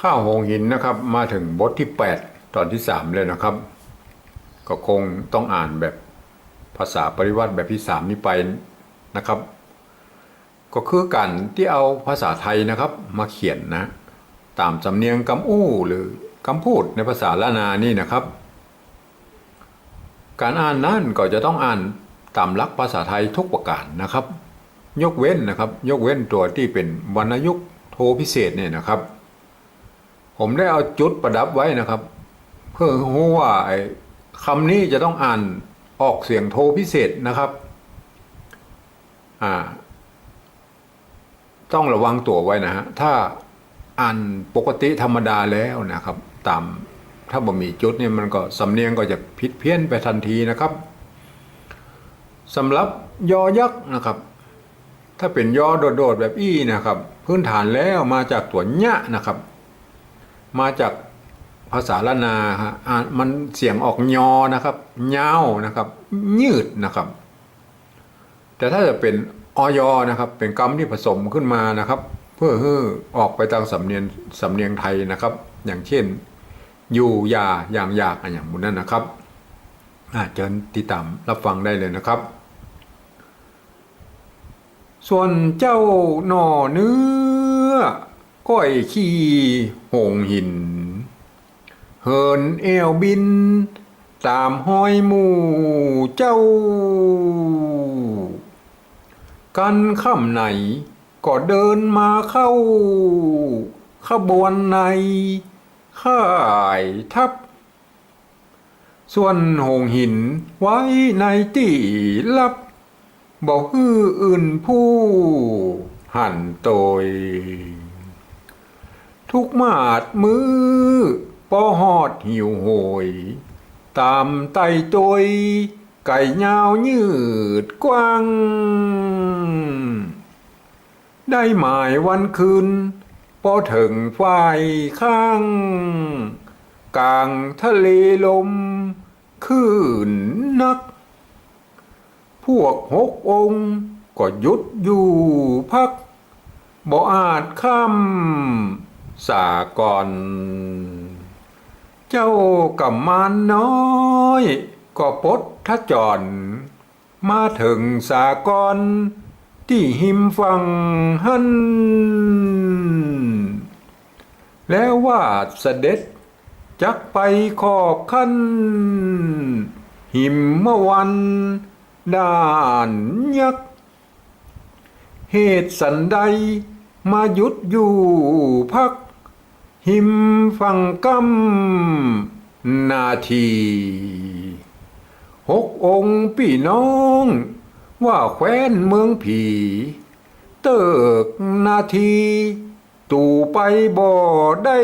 ข้าวหงหินนะครับมาถึงบทที่ 8 ตอนที่ 3 เลยนะครับ ก็คงต้องอ่านแบบภาษาปริวัติแบบที่ 3 นี้ไปนะครับ ก็คือการที่เอาภาษาไทยนะครับมาเขียนนะ ตามสำเนียงกำอู้หรือคำพูดในภาษาละนานี่นะครับ การอ่านนั่นก็จะต้องอ่านตามหลักภาษาไทยทุกประการนะครับ ยกเว้นนะครับ ยกเว้นตัวที่เป็นวรรณยุกโทพิเศษเนี่ยนะครับ ผมได้เอาจุดประดับไว้นะครับ เพื่อรู้ว่าคำนี้จะต้องอ่านออกเสียงโทพิเศษนะครับอ่าต้องระวังตัวไว้นะฮะถ้าอ่านปกติธรรมดาแล้วนะครับ ตามถ้าบ่มีจุดเนี่ยมันก็สำเนียงก็จะผิดเพี้ยนไปทันทีนะครับสำหรับยอยักษ์นะครับ ถ้าเป็นยอโดดๆแบบอี้นะครับ พื้นฐานแล้วมาจากตัวญะนะครับ มาจากภาษาละนาฮะมันเสียงออกยอนะครับยาวนะครับ ยืดนะครับ แต่ถ้าจะเป็นออยนะครับ เป็นกรรมที่ผสมขึ้นมานะครับ เพื่อให้ออกไปทางสำเนียงสำเนียงไทยนะครับ อย่างเช่น อยู่ยาอย่างยากอะไรอย่างบุนั้นนะครับอาเชิญติดตามรับฟังได้เลยนะครับ ส่วนเจ้าหน่อเนื้อ ก้อยขี้หงหิน เหินเอวบิน ตามห้อยหมู่เจ้า กันค่ำไหนก็เดินมาเข้า ขบวนในค่ายทัพส่วนหงหินไว้ในที่ลับ บอกฮืออื่นผู้หันโตย ทุกมาดมือปอหอดหิวโหย ตามไตโตยไก่ยาวยืดกว้าง ได้หมายวันคืนพอถึงฝ่ายข้าง กลางทะเลลมคืนนัก พวกหกองค์ก็หยุดอยู่พัก บ่อาจข้าม สาก่อนเจ้ากับมานน้อย ก็ปดทะจรมาถึงสากร ที่หิมฟังหันแล้วว่าเสด็จจักไปขอบคันหิมเมื่อวันด้านยักษ์เหตุสันใดมาหยุดอยู่พัก หิมฟังกำนาที หกองค์พี่น้อง ว่าแคว้นเมืองผี เติกนาที ตู่ไปบ่ได้